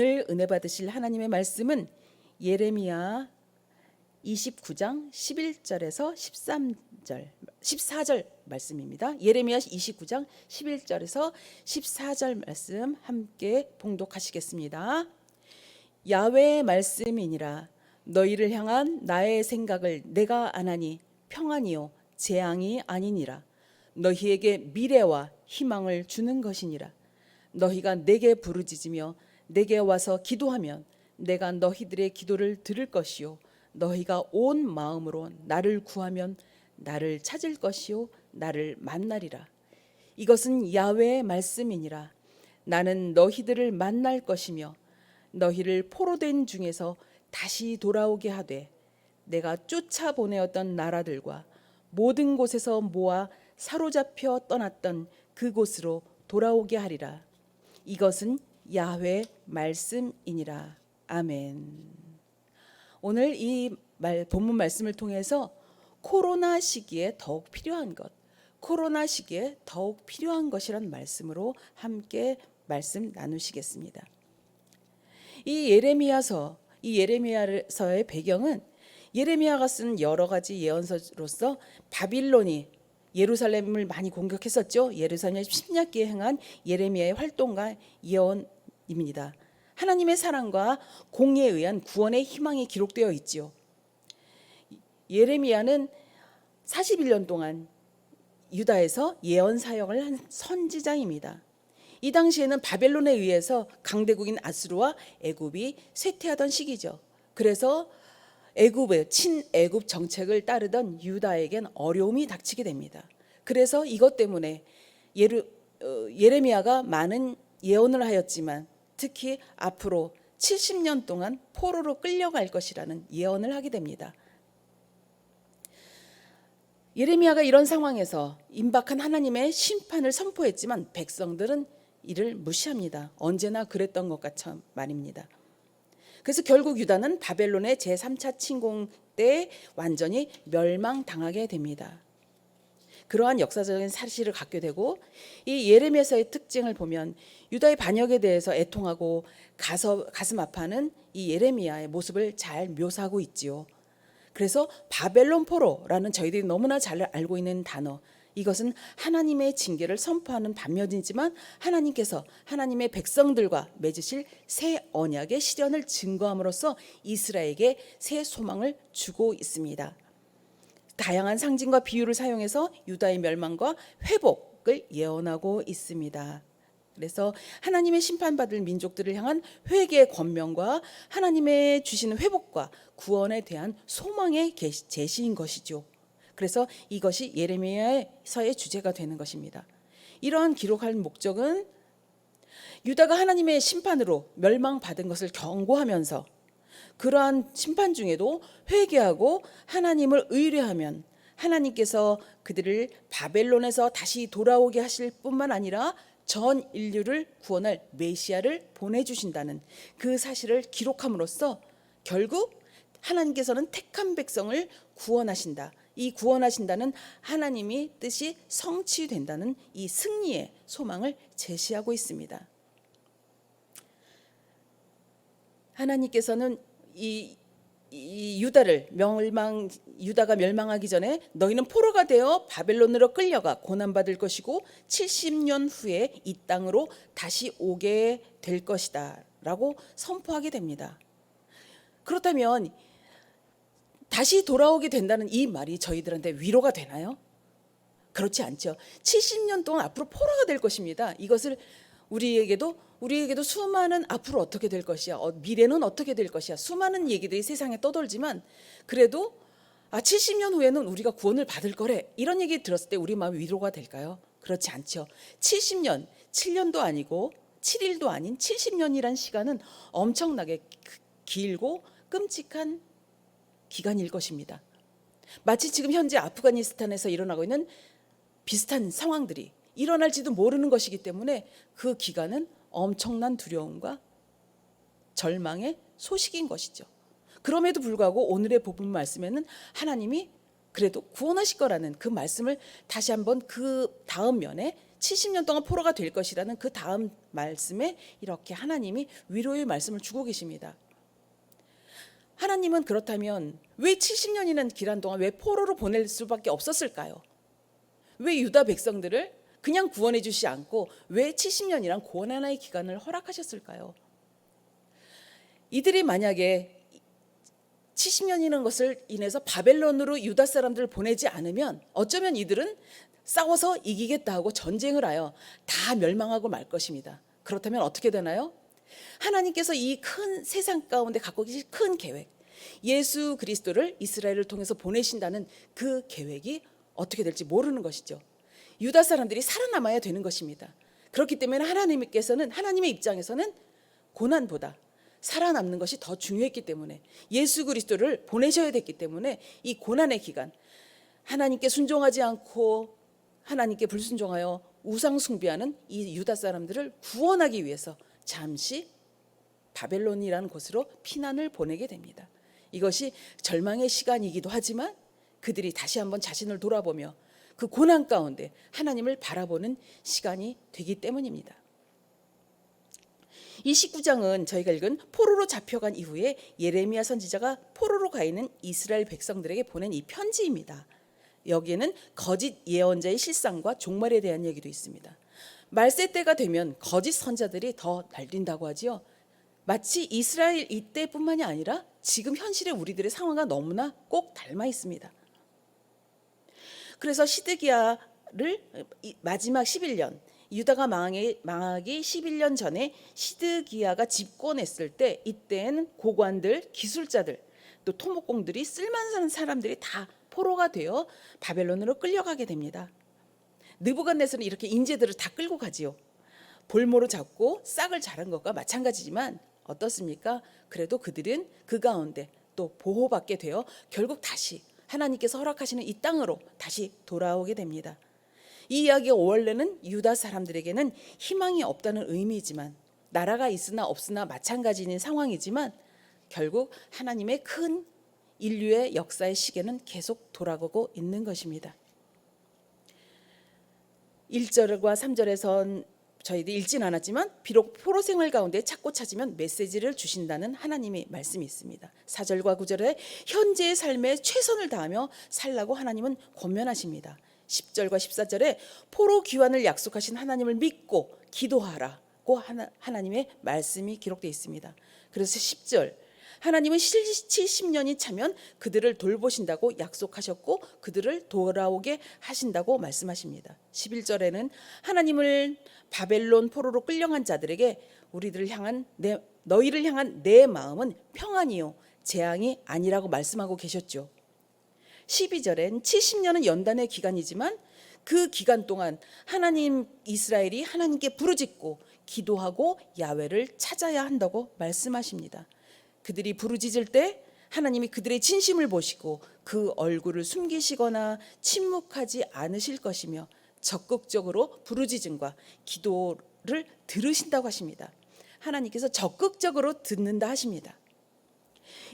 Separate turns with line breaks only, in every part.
오늘 은혜 받으실 하나님의 말씀은 예레미야 29장 11절에서 13절 14절 말씀입니다. 예레미야 29장 11절에서 14절 말씀 함께 봉독하시겠습니다. 야외의 말씀이니라 너희를 향한 나의 생각을 내가 아나니 평안이요 재앙이 아니니라 너희에게 미래와 희망을 주는 것이니라 너희가 내게 부르짖으며 내게 와서 기도하면 내가 너희들의 기도를 들을 것이요. 너희가 온 마음으로 나를 구하면 나를 찾을 것이요. 나를 만나리라. 이것은 야외의 말씀이니라. 나는 너희들을 만날 것이며 너희를 포로된 중에서 다시 돌아오게 하되 내가 쫓아 보내었던 나라들과 모든 곳에서 모아 사로잡혀 떠났던 그곳으로 돌아오게 하리라. 이것은 야훼 말씀이니라. 아멘. 오늘 이 말, 본문 말씀을 통해서 코로나 시기에 더욱 필요한 것, 코로나 시기에 더욱 필요한 것이란 말씀으로 함께 말씀 나누시겠습니다. 이 예레미야서, 이 예레미야서의 배경은 예레미야가 쓴 여러 가지 예언서로서 바빌론이 예루살렘을 많이 공격했었죠. 예루살렘 침략기에 행한 예레미야의 활동과 예언 입니다. 하나님의 사랑과 공의에 의한 구원의 희망이 기록되어 있지요. 예레미야는 41년 동안 유다에서 예언 사역을 한 선지자입니다. 이 당시에는 바벨론에 의해서 강대국인 아수르와 애굽이 쇠퇴하던 시기죠. 그래서 애굽의 친애굽 정책을 따르던 유다에겐 어려움이 닥치게 됩니다. 그래서 이것 때문에 예르, 어, 예레미야가 많은 예언을 하였지만 특히 앞으로 70년 동안 포로로 끌려갈 것이라는 예언을 하게 됩니다. 예레미야가 이런 상황에서 임박한 하나님의 심판을 선포했지만 백성들은 이를 무시합니다. 언제나 그랬던 것 같은 말입니다. 그래서 결국 유다는 바벨론의 제3차 침공 때 완전히 멸망당하게 됩니다. 그러한 역사적인 사실을 갖게 되고 이 예레미야서의 특징을 보면 유다의 반역에 대해서 애통하고 가서, 가슴 아파하는 이 예레미야의 모습을 잘 묘사하고 있지요. 그래서 바벨론 포로라는 저희들이 너무나 잘 알고 있는 단어 이것은 하나님의 징계를 선포하는 반면이지만 하나님께서 하나님의 백성들과 맺으실 새 언약의 실현을 증거함으로써 이스라엘에게 새 소망을 주고 있습니다. 다양한 상징과 비유를 사용해서 유다의 멸망과 회복을 예언하고 있습니다. 그래서 하나님의 심판받을 민족들을 향한 회개의 권명과 하나님의 주시는 회복과 구원에 대한 소망의 제시인 것이죠. 그래서 이것이 예레미야서의 주제가 되는 것입니다. 이러한 기록할 목적은 유다가 하나님의 심판으로 멸망받은 것을 경고하면서 그러한 심판 중에도 회개하고 하나님을 의뢰하면 하나님께서 그들을 바벨론에서 다시 돌아오게 하실 뿐만 아니라 전 인류를 구원할 메시아를 보내주신다는 그 사실을 기록함으로써 결국 하나님께서는 택한 백성을 구원하신다. 이 구원하신다는 하나님이 뜻이 성취된다는 이 승리의 소망을 제시하고 있습니다. 하나님께서는 이, 이 유다를 멸망 유다가 멸망하기 전에 너희는 포로가 되어 바벨론으로 끌려가 고난 받을 것이고 70년 후에 이 땅으로 다시 오게 될 것이다라고 선포하게 됩니다. 그렇다면 다시 돌아오게 된다는 이 말이 저희들한테 위로가 되나요? 그렇지 않죠. 70년 동안 앞으로 포로가 될 것입니다. 이것을 우리에게도 우리에게도 수많은 앞으로 어떻게 될 것이야, 어, 미래는 어떻게 될 것이야, 수많은 얘기들이 세상에 떠돌지만 그래도 아 70년 후에는 우리가 구원을 받을 거래 이런 얘기 들었을 때 우리 마음이 위로가 될까요? 그렇지 않죠. 70년, 7년도 아니고 7일도 아닌 70년이란 시간은 엄청나게 길고 끔찍한 기간일 것입니다. 마치 지금 현재 아프가니스탄에서 일어나고 있는 비슷한 상황들이 일어날지도 모르는 것이기 때문에 그 기간은 엄청난 두려움과 절망의 소식인 것이죠. 그럼에도 불구하고 오늘의 복음 말씀에는 하나님이 그래도 구원하실 거라는 그 말씀을 다시 한번 그 다음 면에 70년 동안 포로가 될 것이라는 그 다음 말씀에 이렇게 하나님이 위로의 말씀을 주고 계십니다. 하나님은 그렇다면 왜 70년이라는 기간 동안 왜 포로로 보낼 수밖에 없었을까요? 왜 유다 백성들을 그냥 구원해 주시 않고 왜 70년이란 고난의 기간을 허락하셨을까요? 이들이 만약에 70년이라는 것을 인해서 바벨론으로 유다 사람들을 보내지 않으면 어쩌면 이들은 싸워서 이기겠다 하고 전쟁을 하여 다 멸망하고 말 것입니다. 그렇다면 어떻게 되나요? 하나님께서 이 큰 세상 가운데 갖고 계신 큰 계획, 예수 그리스도를 이스라엘을 통해서 보내신다는 그 계획이 어떻게 될지 모르는 것이죠. 유다 사람들이 살아남아야 되는 것입니다. 그렇기 때문에 하나님께서는 하나님의 입장에서는 고난보다 살아남는 것이 더 중요했기 때문에 예수 그리스도를 보내셔야 됐기 때문에 이 고난의 기간 하나님께 순종하지 않고 하나님께 불순종하여 우상 숭배하는 이 유다 사람들을 구원하기 위해서 잠시 바벨론이라는 곳으로 피난을 보내게 됩니다. 이것이 절망의 시간이기도 하지만 그들이 다시 한번 자신을 돌아보며 그 고난 가운데 하나님을 바라보는 시간이 되기 때문입니다. 이 19장은 저희가 읽은 포로로 잡혀간 이후에 예레미야 선지자가 포로로 가 있는 이스라엘 백성들에게 보낸 이 편지입니다. 여기에는 거짓 예언자의 실상과 종말에 대한 얘기도 있습니다. 말세 때가 되면 거짓 선자들이 더 날뛴다고 하지요. 마치 이스라엘 이때뿐만이 아니라 지금 현실의 우리들의 상황과 너무나 꼭 닮아 있습니다. 그래서 시드기야를 마지막 11년 유다가 망하기, 망하기 11년 전에 시드기야가 집권했을 때 이때는 고관들, 기술자들, 또 토목공들이 쓸만한 사람들이 다 포로가 되어 바벨론으로 끌려가게 됩니다. 느부갓네살은 이렇게 인재들을 다 끌고 가지요. 볼모로 잡고 싹을 자른 것과 마찬가지지만 어떻습니까? 그래도 그들은 그 가운데 또 보호받게 되어 결국 다시 하나님께서 허락하시는 이 땅으로 다시 돌아오게 됩니다. 이 이야기가 원래는 유다 사람들에게는 희망이 없다는 의미이지만 나라가 있으나 없으나 마찬가지인 상황이지만 결국 하나님의 큰 인류의 역사의 시계는 계속 돌아가고 있는 것입니다. 1절과 3절에선 저희들이 읽진 않았지만 비록 포로 생활 가운데 찾고 찾으면 메시지를 주신다는 하나님의 말씀이 있습니다. 4절과 9절에 현재의 삶에 최선을 다하며 살라고 하나님은 권면하십니다. 10절과 14절에 포로 귀환을 약속하신 하나님을 믿고 기도하라고 하나, 하나님의 말씀이 기록되어 있습니다. 그래서 10절 하나님은 70년이 차면 그들을 돌보신다고 약속하셨고 그들을 돌아오게 하신다고 말씀하십니다. 11절에는 하나님을 바벨론 포로로 끌려간 자들에게 우리들을 향한 내, 너희를 향한 내 마음은 평안이요 재앙이 아니라고 말씀하고 계셨죠. 12절엔 70년은 연단의 기간이지만 그 기간 동안 하나님 이스라엘이 하나님께 부르짖고 기도하고 야외를 찾아야 한다고 말씀하십니다. 그들이 부르짖을 때 하나님이 그들의 진심을 보시고 그 얼굴을 숨기시거나 침묵하지 않으실 것이며 적극적으로 부르짖음과 기도를 들으신다고 하십니다. 하나님께서 적극적으로 듣는다 하십니다.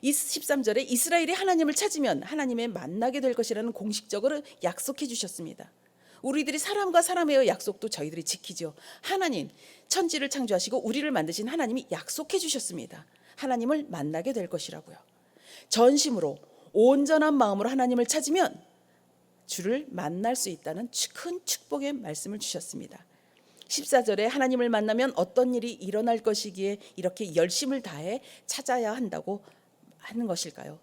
13절에 이스라엘이 하나님을 찾으면 하나님의 만나게 될 것이라는 공식적으로 약속해 주셨습니다. 우리들이 사람과 사람의 약속도 저희들이 지키죠. 하나님, 천지를 창조하시고 우리를 만드신 하나님이 약속해 주셨습니다. 하나님을 만나게 될 것이라고요. 전심으로 온전한 마음으로 하나님을 찾으면 주를 만날 수 있다는 큰 축복의 말씀을 주셨습니다. 14절에 하나님을 만나면 어떤 일이 일어날 것이기에 이렇게 열심을 다해 찾아야 한다고 하는 것일까요?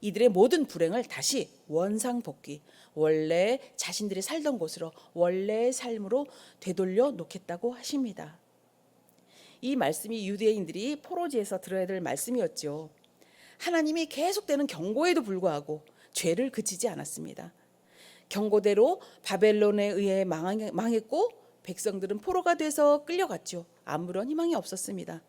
이들의 모든 불행을 다시 원상 복귀, 원래 자신들이 살던 곳으로 원래의 삶으로 되돌려 놓겠다고 하십니다. 이 말씀이 유대인들이 포로지에서 들어야 될 말씀이었죠. 하나님이 계속되는 경고에도 불구하고 죄를 그치지 않았습니다. 경고대로 바벨론에 의해 망했고 백성들은 포로가 돼서 끌려갔죠. 아무런 희망이 없었습니다.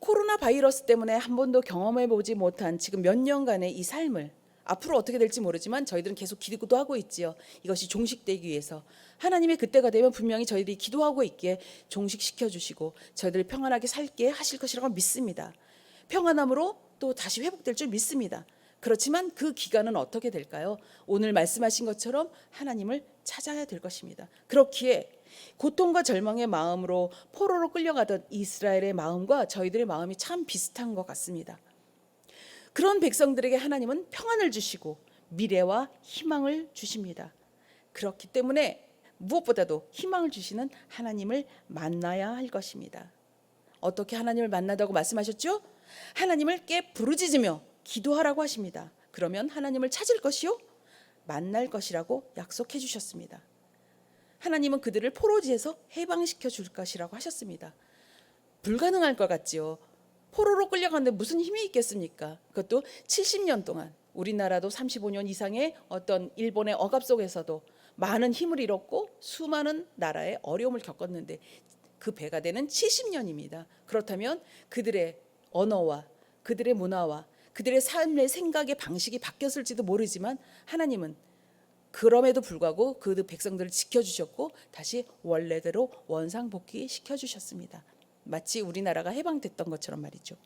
코로나 바이러스 때문에 한 번도 경험해 보지 못한 지금 몇 년간의 이 삶을 앞으로 어떻게 될지 모르지만 저희들은 계속 기도도 하고 있지요. 이것이 종식되기 위해서 하나님의 그때가 되면 분명히 저희들이 기도하고 있기에 종식시켜 주시고 저희들 평안하게 살게 하실 것이라고 믿습니다. 평안함으로 또 다시 회복될 줄 믿습니다. 그렇지만 그 기간은 어떻게 될까요? 오늘 말씀하신 것처럼 하나님을 찾아야 될 것입니다. 그렇기에 고통과 절망의 마음으로 포로로 끌려가던 이스라엘의 마음과 저희들의 마음이 참 비슷한 것 같습니다. 그런 백성들에게 하나님은 평안을 주시고 미래와 희망을 주십니다. 그렇기 때문에 무엇보다도 희망을 주시는 하나님을 만나야 할 것입니다. 어떻게 하나님을 만나다고 말씀하셨죠? 하나님을 깨 부르짖으며 기도하라고 하십니다. 그러면 하나님을 찾을 것이요 만날 것이라고 약속해 주셨습니다. 하나님은 그들을 포로지에서 해방시켜 줄 것이라고 하셨습니다. 불가능할 것 같지요. 포로로 끌려가는데 무슨 힘이 있겠습니까? 그것도 70년 동안 우리나라도 35년 이상의 어떤 일본의 억압 속에서도 많은 힘을 잃었고 수많은 나라의 어려움을 겪었는데 그 배가 되는 70년입니다. 그렇다면 그들의 언어와 그들의 문화와 그들의 삶의 생각의 방식이 바뀌었을지도 모르지만 하나님은 그럼에도 불구하고 그 백성들을 지켜주셨고 다시 원래대로 원상복귀 시켜주셨습니다. 마치 우리나라가 해방됐던 것처럼 말이죠.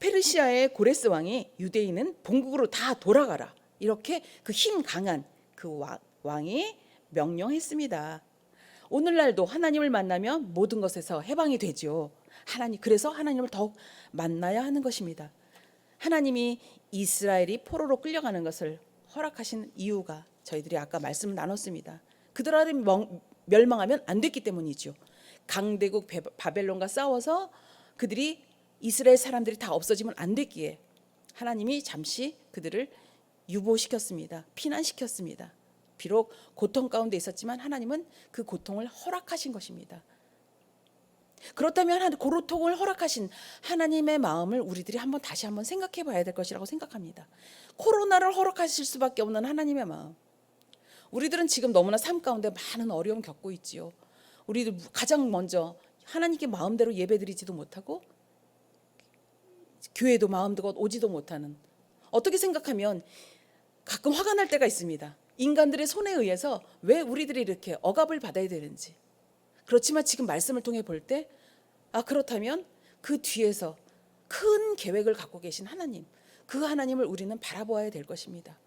페르시아의 고레스 왕이 유대인은 본국으로 다 돌아가라 이렇게 그 힘 강한 그 와- 왕이 명령했습니다. 오늘날도 하나님을 만나면 모든 것에서 해방이 되죠. 하나님 그래서 하나님을 더욱 만나야 하는 것입니다. 하나님이 이스라엘이 포로로 끌려가는 것을 허락하신 이유가 저희들이 아까 말씀을 나눴습니다. 그들이 멍- 멸망하면 안 됐기 때문이죠. 강대국 베- 바벨론과 싸워서 그들이 이스라엘 사람들이 다 없어지면 안 됐기에 하나님이 잠시 그들을 유보시켰습니다. 피난시켰습니다. 비록 고통 가운데 있었지만 하나님은 그 고통을 허락하신 것입니다. 그렇다면 한 고통을 허락하신 하나님의 마음을 우리들이 한번 다시 한번 생각해 봐야 될 것이라고 생각합니다. 코로나를 허락하실 수밖에 없는 하나님의 마음. 우리들은 지금 너무나 삶 가운데 많은 어려움 겪고 있지요. 우리들 가장 먼저 하나님께 마음대로 예배드리지도 못하고 교회도 마음대로 오지도 못하는 어떻게 생각하면 가끔 화가 날 때가 있습니다. 인간들의 손에 의해서 왜 우리들이 이렇게 억압을 받아야 되는지. 그렇지만 지금 말씀을 통해 볼 때, 아, 그렇다면 그 뒤에서 큰 계획을 갖고 계신 하나님, 그 하나님을 우리는 바라보아야 될 것입니다.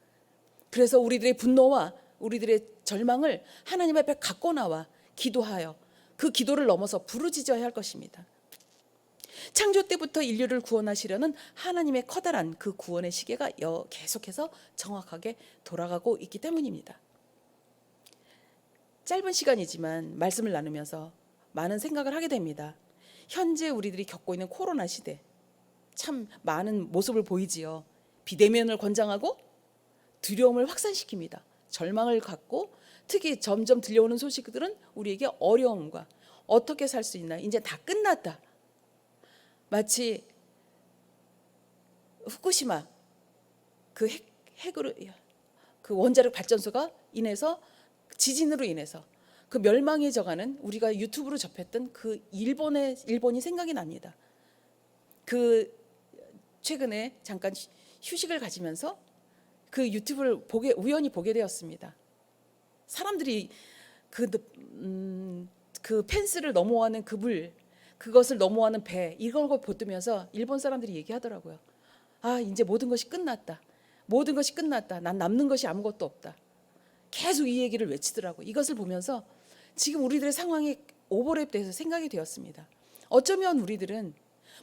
그래서 우리들의 분노와 우리들의 절망을 하나님 앞에 갖고 나와 기도하여 그 기도를 넘어서 부르짖어야 할 것입니다. 창조 때부터 인류를 구원하시려는 하나님의 커다란 그 구원의 시계가 여- 계속해서 정확하게 돌아가고 있기 때문입니다. 짧은 시간이지만 말씀을 나누면서 많은 생각을 하게 됩니다. 현재 우리들이 겪고 있는 코로나 시대 참 많은 모습을 보이지요. 비대면을 권장하고 두려움을 확산시킵니다. 절망을 갖고 특히 점점 들려오는 소식들은 우리에게 어려움과 어떻게 살 수 있나 이제 다 끝났다. 마치 후쿠시마 그 핵, 핵으로 그 원자력 발전소가 인해서 지진으로 인해서 그 멸망에 져가는 우리가 유튜브로 접했던 그 일본의 일본이 생각이 납니다. 그 최근에 잠깐 휴- 휴식을 가지면서 그 유튜브를 보게 우연히 보게 되었습니다. 사람들이 그, 음, 그 펜스를 넘어가는 그물 그것을 넘어가는 배 이걸 보면서 일본 사람들이 얘기하더라고요. 아 이제 모든 것이 끝났다. 모든 것이 끝났다. 난 남는 것이 아무것도 없다. 계속 이 얘기를 외치더라고. 이것을 보면서 지금 우리들의 상황이 오버랩돼서 생각이 되었습니다. 어쩌면 우리들은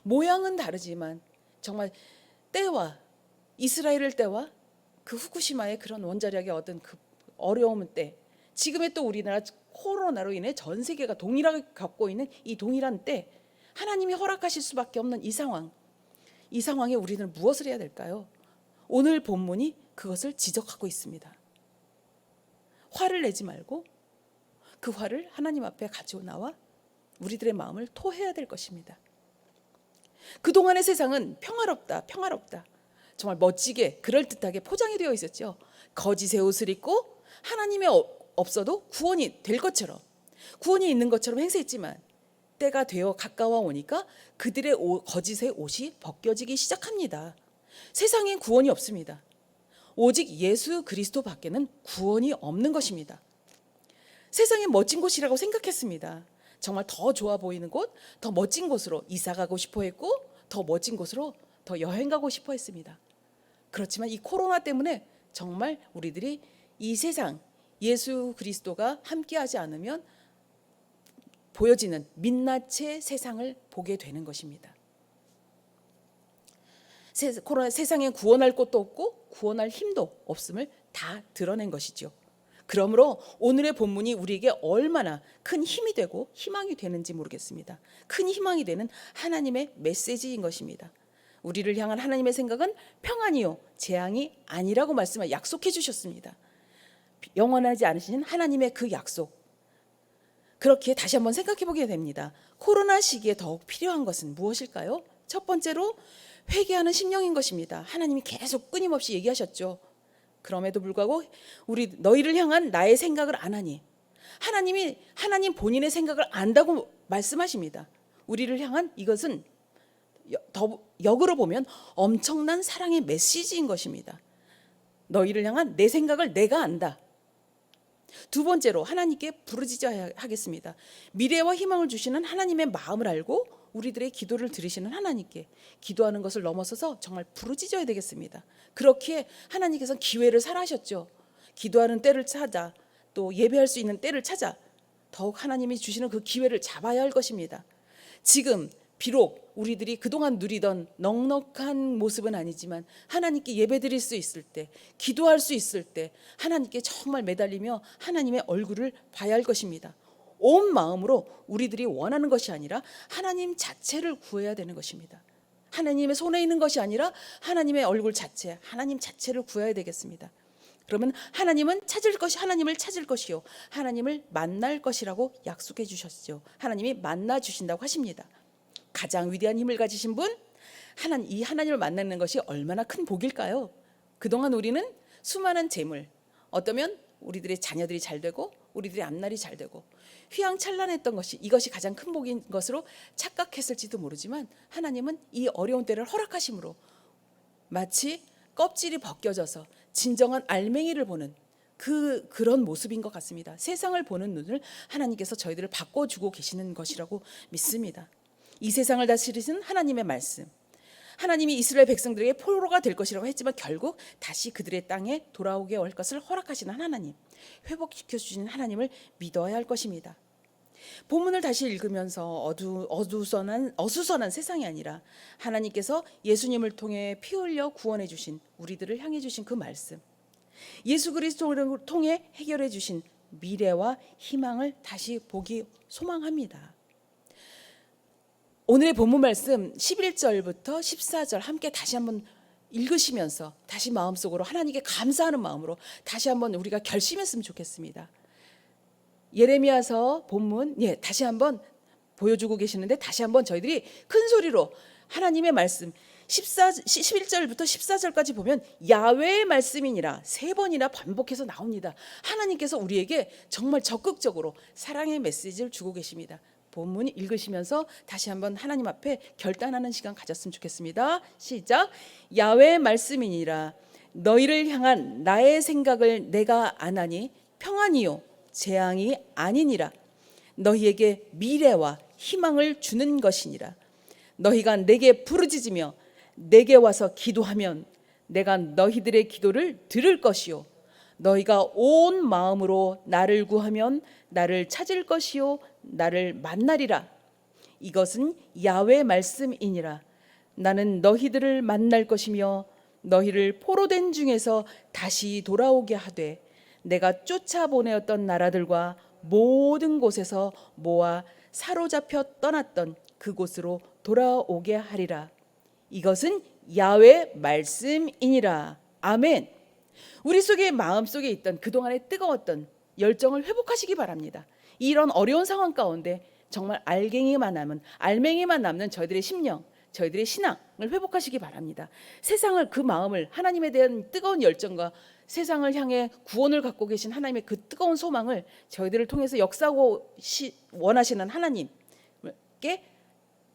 모양은 다르지만 정말 때와 이스라엘을 때와 그 후쿠시마의 그런 원자력의 얻은 그 어려움은 때 지금의 또 우리나라 코로나로 인해 전 세계가 동일하게 겪고 있는 이 동일한 때 하나님이 허락하실 수밖에 없는 이 상황 이 상황에 우리는 무엇을 해야 될까요? 오늘 본문이 그것을 지적하고 있습니다. 화를 내지 말고 그 화를 하나님 앞에 가지고 나와 우리들의 마음을 토해야 될 것입니다. 그동안의 세상은 평화롭다, 평화롭다. 정말 멋지게 그럴듯하게 포장이 되어 있었죠. 거짓의 옷을 입고 하나님의 어- 없어도 구원이 될 것처럼 구원이 있는 것처럼 행세했지만 때가 되어 가까워 오니까 그들의 옷- 거짓의 옷이 벗겨지기 시작합니다. 세상엔 구원이 없습니다. 오직 예수 그리스도 밖에는 구원이 없는 것입니다. 세상에 멋진 곳이라고 생각했습니다. 정말 더 좋아 보이는 곳, 더 멋진 곳으로 이사 가고 싶어 했고 더 멋진 곳으로 더 여행 가고 싶어 했습니다. 그렇지만 이 코로나 때문에 정말 우리들이 이 세상 예수 그리스도가 함께하지 않으면 보여지는 민낯의 세상을 보게 되는 것입니다. 세, 코로나 세상에 구원할 곳도 없고 구원할 힘도 없음을 다 드러낸 것이죠. 그러므로 오늘의 본문이 우리에게 얼마나 큰 힘이 되고 희망이 되는지 모르겠습니다. 큰 희망이 되는 하나님의 메시지인 것입니다. 우리를 향한 하나님의 생각은 평안이요 재앙이 아니라고 말씀을 약속해 주셨습니다. 영원하지 않으신 하나님의 그 약속. 그렇게 다시 한번 생각해 보게 됩니다. 코로나 시기에 더욱 필요한 것은 무엇일까요? 첫 번째로 회개하는 심령인 것입니다. 하나님이 계속 끊임없이 얘기하셨죠. 그럼에도 불구하고 우리 너희를 향한 나의 생각을 안 하니 하나님이 하나님 본인의 생각을 안다고 말씀하십니다. 우리를 향한 이것은 여- 더 역으로 보면 엄청난 사랑의 메시지인 것입니다. 너희를 향한 내 생각을 내가 안다. 두 번째로 하나님께 부르짖어야 하겠습니다. 미래와 희망을 주시는 하나님의 마음을 알고 우리들의 기도를 들으시는 하나님께 기도하는 것을 넘어서서 정말 부르짖어야 되겠습니다. 그렇게 하나님께서 기회를 살아셨죠. 기도하는 때를 찾아 또 예배할 수 있는 때를 찾아 더욱 하나님이 주시는 그 기회를 잡아야 할 것입니다. 지금 비록 우리들이 그동안 누리던 넉넉한 모습은 아니지만 하나님께 예배드릴 수 있을 때, 기도할 수 있을 때 하나님께 정말 매달리며 하나님의 얼굴을 봐야 할 것입니다. 온 마음으로 우리들이 원하는 것이 아니라 하나님 자체를 구해야 되는 것입니다. 하나님의 손에 있는 것이 아니라 하나님의 얼굴 자체, 하나님 자체를 구해야 되겠습니다. 그러면 하나님은 찾을 것이 하나님을 찾을 것이요 하나님을 만날 것이라고 약속해 주셨죠. 하나님이 만나 주신다고 하십니다. 가장 위대한 힘을 가지신 분 하나님 이 하나님을 만나는 것이 얼마나 큰 복일까요? 그동안 우리는 수많은 재물 어떠면 우리들의 자녀들이 잘 되고 우리들의 앞날이 잘 되고 휘황찬란했던 것이 이것이 가장 큰 복인 것으로 착각했을지도 모르지만 하나님은 이 어려운 때를 허락하심으로 마치 껍질이 벗겨져서 진정한 알맹이를 보는 그 그런 모습인 것 같습니다. 세상을 보는 눈을 하나님께서 저희들을 바꿔 주고 계시는 것이라고 믿습니다. 이 세상을 다스리신 하나님의 말씀. 하나님이 이스라엘 백성들에게 포로가 될 것이라고 했지만 결국 다시 그들의 땅에 돌아오게 할 것을 허락하시는 하나님, 회복시켜 주시는 하나님을 믿어야 할 것입니다. 본문을 다시 읽으면서 어두 어두선한 어수선한 세상이 아니라 하나님께서 예수님을 통해 피 흘려 구원해 주신 우리들을 향해 주신 그 말씀. 예수 그리스도를 통해 해결해 주신 미래와 희망을 다시 보기 소망합니다. 오늘의 본문 말씀 11절부터 14절 함께 다시 한번 읽으시면서 다시 마음속으로 하나님께 감사하는 마음으로 다시 한번 우리가 결심했으면 좋겠습니다. 예레미야서 본문 예 다시 한번 보여주고 계시는데 다시 한번 저희들이 큰 소리로 하나님의 말씀 14 11절부터 14절까지 보면 야외의 말씀이니라 세 번이나 반복해서 나옵니다. 하나님께서 우리에게 정말 적극적으로 사랑의 메시지를 주고 계십니다. 본문 읽으시면서 다시 한번 하나님 앞에 결단하는 시간 가졌으면 좋겠습니다. 시작. 야외의 말씀이니라. 너희를 향한 나의 생각을 내가 아나니 평안이요 재앙이 아니니라. 너희에게 미래와 희망을 주는 것이니라. 너희가 내게 부르짖으며 내게 와서 기도하면 내가 너희들의 기도를 들을 것이요. 너희가 온 마음으로 나를 구하면 나를 찾을 것이요 나를 만나리라. 이것은 야외 말씀이니라. 나는 너희들을 만날 것이며 너희를 포로된 중에서 다시 돌아오게 하되 내가 쫓아보내었던 나라들과 모든 곳에서 모아 사로잡혀 떠났던 그곳으로 돌아오게 하리라. 이것은 야외 말씀이니라. 아멘. 우리 속에 마음 속에 있던 그동안의 뜨거웠던 열정을 회복하시기 바랍니다. 이런 어려운 상황 가운데 정말 알갱이만 남은 알맹이만 남는 저희들의 심령, 저희들의 신앙을 회복하시기 바랍니다. 세상을 그 마음을 하나님에 대한 뜨거운 열정과 세상을 향해 구원을 갖고 계신 하나님의 그 뜨거운 소망을 저희들을 통해서 역사하고 시, 원하시는 하나님께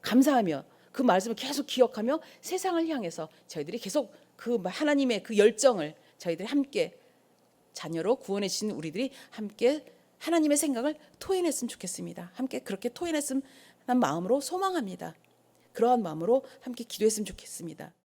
감사하며 그 말씀을 계속 기억하며 세상을 향해서 저희들이 계속 그 하나님의 그 열정을 저희들이 함께 자녀로 구원해 주신 우리들이 함께 하나님의 생각을 토해냈으면 좋겠습니다. 함께 그렇게 토해냈으면 하는 마음으로 소망합니다. 그러한 마음으로 함께 기도했으면 좋겠습니다.